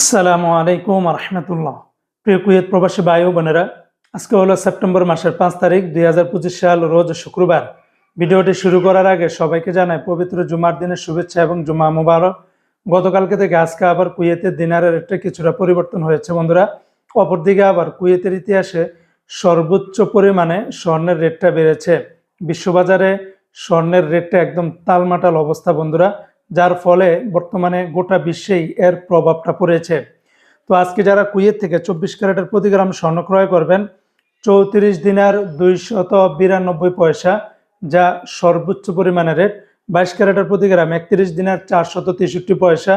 আসসালামু আলাইকুম রহমতুল্লাহ প্রিয় কুয়েত প্রবাসী ভাই বোনেরা, আজকে হলো সেপ্টেম্বর মাসের পাঁচ তারিখ দুই হাজার পঁচিশ সাল, রোজ শুক্রবার। ভিডিওটি শুরু করার আগে সবাইকে জানাই পবিত্র জুমার দিনের শুভেচ্ছা এবং জুমা মুবারক। গতকালকে থেকে আজকে আবার কুয়েতের দিনারের রেটটা কিছুটা পরিবর্তন হয়েছে বন্ধুরা। অপরদিকে আবার কুয়েতের ইতিহাসে সর্বোচ্চ পরিমাণে স্বর্ণের রেটটা বেড়েছে। বিশ্ববাজারে স্বর্ণের রেটটা একদম তালমাটাল অবস্থা বন্ধুরা। যার ফলে বর্তমানে গোটা বিশ্বেই এর প্রভাবটা পড়েছে। তো আজকে যারা কুয়েত থেকে চব্বিশ ক্যারেটের প্রতি গ্রাম স্বর্ণ ক্রয় করবেন, চৌত্রিশ দিনার দুইশত বিরানব্বই পয়সা, যা সর্বোচ্চ পরিমাণের রেট। বাইশ ক্যারেটের প্রতি গ্রাম একত্রিশ দিনার চারশত তেষট্টি পয়সা,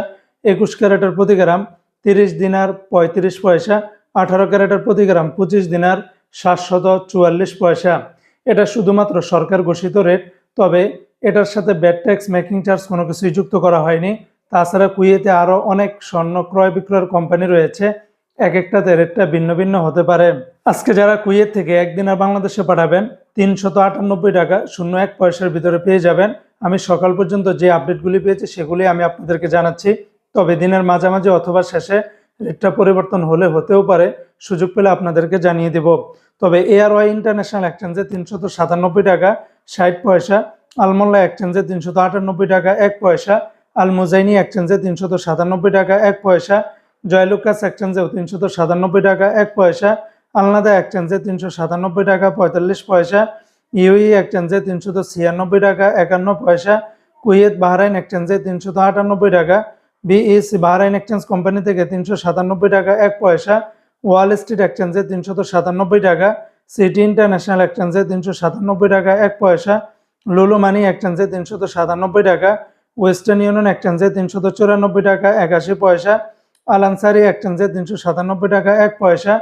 একুশ ক্যারেটের প্রতি গ্রাম তিরিশ দিনার পঁয়ত্রিশ পয়সা, আঠারো ক্যারেটের প্রতি গ্রাম পঁচিশ দিনার সাতশত চুয়াল্লিশ পয়সা। এটা শুধুমাত্র সরকার ঘোষিত রেট, তবে এটার সাথে ব্যাড ট্যাক্স মেকিং চার্জ কোনো কিছুই যুক্ত করা হয়নি। তাছাড়া কুয়েতে আরও অনেক স্বর্ণ ক্রয় বিক্রয়ের কোম্পানি রয়েছে। এক একটাতে রেটটা ভিন্ন ভিন্ন হতে পারে। আজকে যারা কুয়েত থেকে একদিন আর বাংলাদেশে পাঠাবেন, তিনশত আটানব্বই টাকা শূন্য এক পয়সার ভিতরে পেয়ে যাবেন। আমি সকাল পর্যন্ত যে আপডেটগুলি পেয়েছি, সেগুলি আমি আপনাদেরকে জানাচ্ছি। তবে দিনের মাঝামাঝি অথবা শেষে রেটটা পরিবর্তন হলে হতেও পারে, সুযোগ পেলে আপনাদেরকে জানিয়ে দেব। তবে এয়ার ওয়াই ইন্টারন্যাশনাল এক্সচেঞ্জে তিনশত সাতানব্বই টাকা, ষাট পয়সা আলমোল্লা এক্সচেঞ্জে তিনশত আটানব্বই টাকা, এক পয়সা। আল মুজাইনি এক্সচেঞ্জে তিনশত সাতানব্বই টাকা, এক পয়সা। জয়লুকাস এক্সচেঞ্জেও তিনশত সাতানব্বই টাকা, এক পয়সা। আলনাদা এক্সচেঞ্জে তিনশো সাতানব্বই টাকা, পঁয়তাল্লিশ পয়সা। ইউই এক্সচেঞ্জে তিনশত ছিয়ানব্বই টাকা, একান্ন পয়সা। কুয়েত বাহরাইন এক্সচেঞ্জে তিনশত আটানব্বই টাকা। বিইসি বাহরাইন এক্সচেঞ্জ কোম্পানি থেকে তিনশো সাতানব্বই টাকা, এক পয়সা। ওয়াল স্ট্রিট এক্সচেঞ্জে তিনশত সাতানব্বই টাকা। সিটি ইন্টারন্যাশনাল এক্সচেঞ্জে তিনশো সাতানব্বই টাকা, এক পয়সা। লুলু মানি এক চান্সে তিনশত সাতানব্বই টাকা, ওয়েস্টার্ন ইউনিয়ন এক্সচেঞ্জে তিনশত চুরানব্বই টাকা, একাশি পয়সা, আলানসারি এক চান্সে তিনশো সাতানব্বই টাকা, এক পয়সা,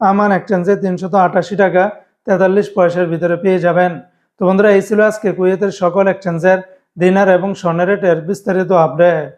আমান এক্সচেঞ্জে তিনশত আটাশি টাকা, তেতাল্লিশ পয়সার ভিতরে পেয়ে যাবেন। তো বন্ধুরা, এই ছিল আজকে কুয়েতের সকল এক চান্সের দিনার এবং স্বর্ণের রেটের বিস্তারিত আপডেট